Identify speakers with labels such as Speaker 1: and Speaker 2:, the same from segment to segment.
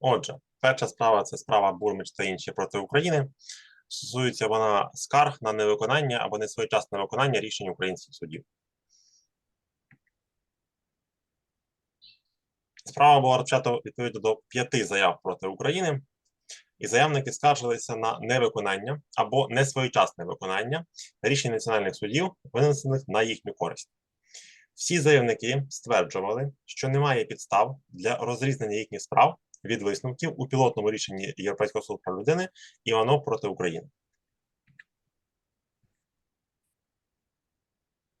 Speaker 1: Отже, перша справа це справа Бурмич та інші проти України. Стосується вона скарг на невиконання або несвоєчасне виконання рішень українських судів. Справа була розпочата відповідно до п'яти заяв проти України, і заявники скаржилися на невиконання або несвоєчасне виконання рішень національних судів, винесених на їхню користь. Всі заявники стверджували, що немає підстав для розрізнення їхніх справ від висновків у пілотному рішенні Європейського суду прав людини Іванов проти України.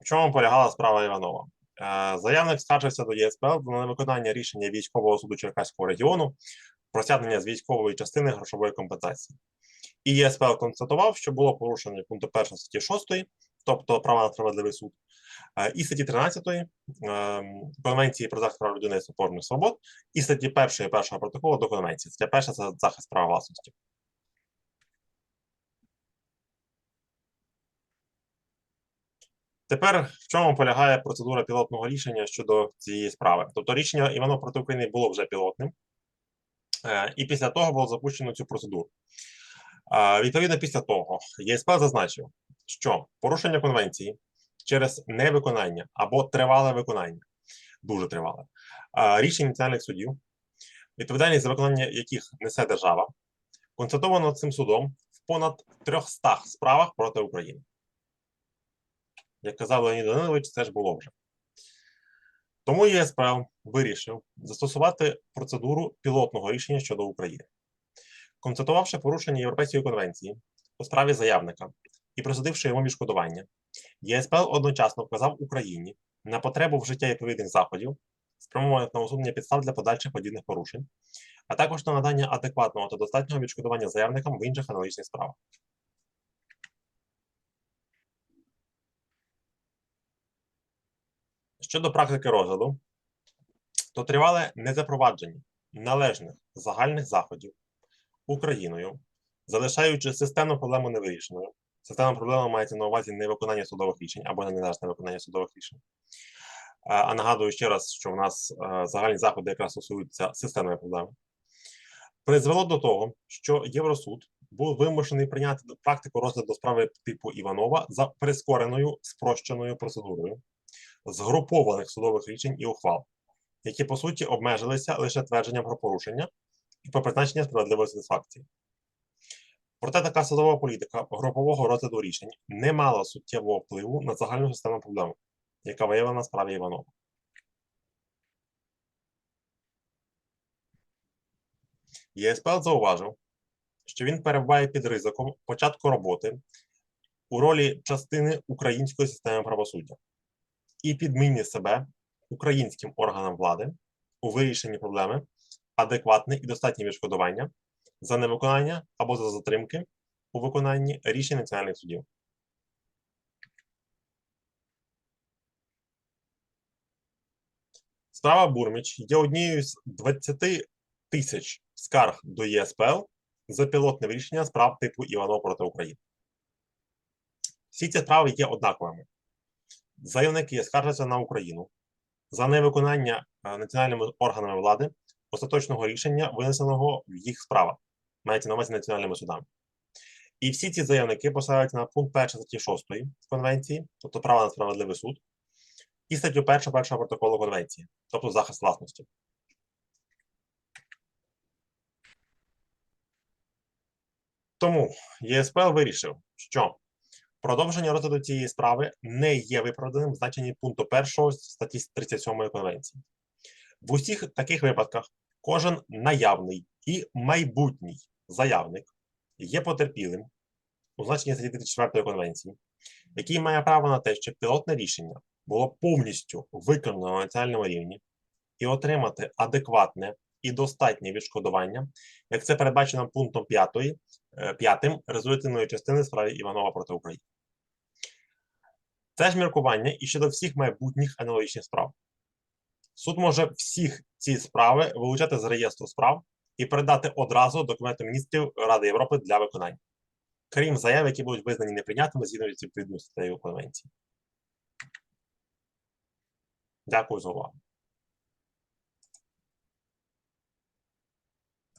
Speaker 1: В чому полягала справа Іванова? Е, Заявник скаржився до ЄСПЛ на невиконання рішення військового суду Черкаського регіону про стягнення з військової частини грошової компенсації. І ЄСПЛ констатував, що було порушення пункту 1 статті 6, тобто права на справедливий суд, е, і статті 13 е, Конвенції про захист прав людини і супорних свобод, і статті 1 першого протоколу до конвенції. Стаття перша це захист права власності. Тепер в чому полягає процедура пілотного рішення щодо цієї справи? Тобто рішення Іванов проти України було вже пілотним, е, і після того було запущено цю процедуру. Е, Відповідно, після того ЄСП зазначив, що порушення конвенції через невиконання або тривале виконання, дуже тривале, рішень національних судів, відповідальність за виконання яких несе держава, констатовано цим судом в понад 300 справах проти України. Як казав Леонід Данилович, це ж було вже. Тому ЄСПЛ вирішив застосувати процедуру пілотного рішення щодо України. Констатувавши порушення Європейської конвенції у справі заявника і присудивши йому відшкодування, ЄСПЛ одночасно вказав Україні на потребу вжиття відповідних заходів, спрямованих на усунення підстав для подальших подібних порушень, а також на надання адекватного та достатнього відшкодування заявникам в інших аналогічних справах. Щодо практики розгляду, то тривале незапровадження належних загальних заходів Україною, залишаючи системну проблему невирішеною. Системна проблема мається на увазі невиконання судових рішень або неналежне виконання судових рішень. А, А нагадую ще раз, що в нас е, загальні заходи якраз стосуються системної проблеми. Призвело до того, що Євросуд був вимушений прийняти практику розгляду справи типу Іванова за прискореною спрощеною процедурою згрупованих судових рішень і ухвал, які по суті обмежилися лише твердженням про порушення і про призначення справедливої сатисфакції. Проте така судова політика групового розгляду рішень не мала суттєвого впливу на загальну системну проблему, яка виявлена в справі Іванова. ЄСПЛ зауважив, що він перебуває під ризиком початку роботи у ролі частини української системи правосуддя і підміни себе українським органам влади у вирішенні проблеми адекватне і достатнє відшкодування за невиконання або за затримки у виконанні рішень національних судів. Справа Бурміч є однією з 20 тисяч скарг до ЄСПЛ за пілотне рішення справ типу Іванов проти України. Всі ці справи є однаковими заявники скаржаться на Україну за невиконання е, національними органами влади остаточного рішення, винесеного в їх справах, мається на увазі національними судами. І всі ці заявники посилаються на пункт 1 статті 6 Конвенції, тобто право на справедливий суд, і статтю 1 першого протоколу Конвенції, тобто захист власності. Тому ЄСПЛ вирішив, що Продовження розгляду цієї справи не є виправданим в значенні пункту 1 статті 37 Конвенції. В усіх таких випадках кожен наявний і майбутній заявник є потерпілим у значенні статті 34 Конвенції, який має право на те, щоб пілотне рішення було повністю виконано на національному рівні і отримати адекватне і достатнє відшкодування, як це передбачено пунктом 5, 5 резолютивної частини справи Іванова проти України. Це ж міркування і щодо всіх майбутніх аналогічних справ. Суд може всіх ці справи вилучати з реєстру справ і передати одразу документи міністрів Ради Європи для виконання, крім заяв, які будуть визнані неприйнятними згідно з відповідною статтею конвенції. Дякую за увагу.